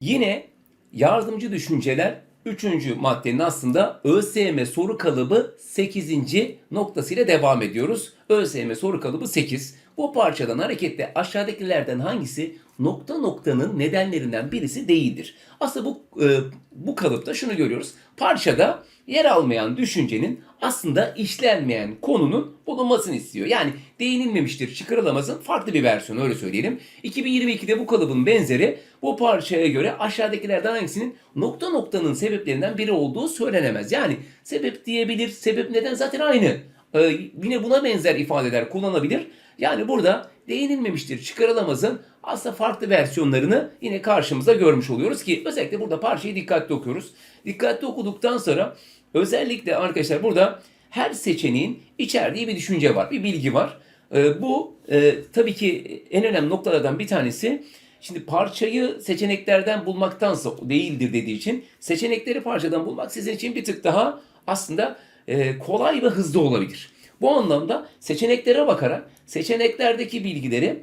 Yine yardımcı düşünceler 3. maddenin aslında ÖSYM soru kalıbı 8. noktasıyla devam ediyoruz. ÖSYM soru kalıbı 8. Bu parçadan hareketle aşağıdakilerden hangisi nokta noktanın nedenlerinden birisi değildir? Aslında bu e, bu kalıpta şunu görüyoruz. Parçada yer almayan düşüncenin aslında işlenmeyen konunun bulunmasını istiyor. Yani değinilmemiştir, çıkarılamazın farklı bir versiyonu öyle söyleyelim. 2022'de bu kalıbın benzeri bu parçaya göre aşağıdakilerden hangisinin nokta noktanın sebeplerinden biri olduğu söylenemez. Yani sebep diyebilir, sebep neden zaten aynı. Ee, yine buna benzer ifadeler kullanabilir. Yani burada değinilmemiştir, çıkarılamazın aslında farklı versiyonlarını yine karşımıza görmüş oluyoruz ki özellikle burada parçayı dikkatli okuyoruz. Dikkatli okuduktan sonra özellikle arkadaşlar burada her seçeneğin içerdiği bir düşünce var, bir bilgi var. Ee, bu e, tabii ki en önemli noktalardan bir tanesi Şimdi parçayı seçeneklerden bulmaktansa değildir dediği için seçenekleri parçadan bulmak sizin için bir tık daha aslında e, kolay ve hızlı olabilir. Bu anlamda seçeneklere bakarak seçeneklerdeki bilgileri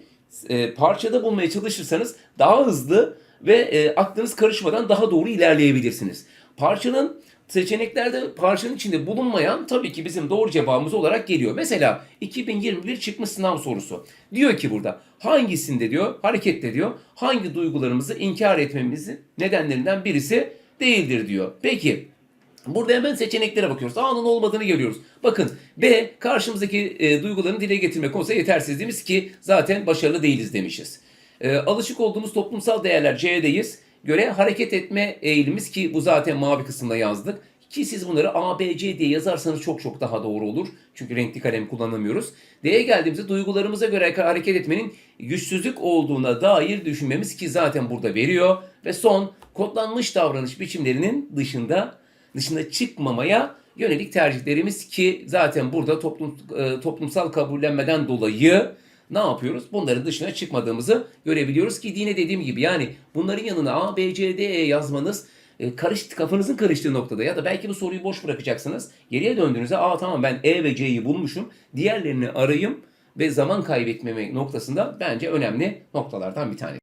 e, parçada bulmaya çalışırsanız daha hızlı ve e, aklınız karışmadan daha doğru ilerleyebilirsiniz. Parçanın seçeneklerde parçanın içinde bulunmayan tabii ki bizim doğru cevabımız olarak geliyor. Mesela 2021 çıkmış sınav sorusu. Diyor ki burada hangisinde diyor harekette diyor hangi duygularımızı inkar etmemizin nedenlerinden birisi değildir diyor. Peki Burada hemen seçeneklere bakıyoruz. A'nın olmadığını görüyoruz. Bakın B karşımızdaki e, duygularını dile getirme konusunda yetersizliğimiz ki zaten başarılı değiliz demişiz. E, alışık olduğumuz toplumsal değerler C'deyiz. Göre hareket etme eğilimiz ki bu zaten mavi kısımda yazdık. Ki siz bunları A, B, C diye yazarsanız çok çok daha doğru olur. Çünkü renkli kalem kullanamıyoruz. D'ye geldiğimizde duygularımıza göre hareket etmenin güçsüzlük olduğuna dair düşünmemiz ki zaten burada veriyor. Ve son kodlanmış davranış biçimlerinin dışında dışında çıkmamaya yönelik tercihlerimiz ki zaten burada toplum, e, toplumsal kabullenmeden dolayı ne yapıyoruz? Bunların dışına çıkmadığımızı görebiliyoruz ki yine dediğim gibi yani bunların yanına A, B, C, D, E yazmanız e, karıştı, kafanızın karıştığı noktada ya da belki bu soruyu boş bırakacaksınız. Geriye döndüğünüzde aa tamam ben E ve C'yi bulmuşum. Diğerlerini arayayım ve zaman kaybetmemek noktasında bence önemli noktalardan bir tanesi.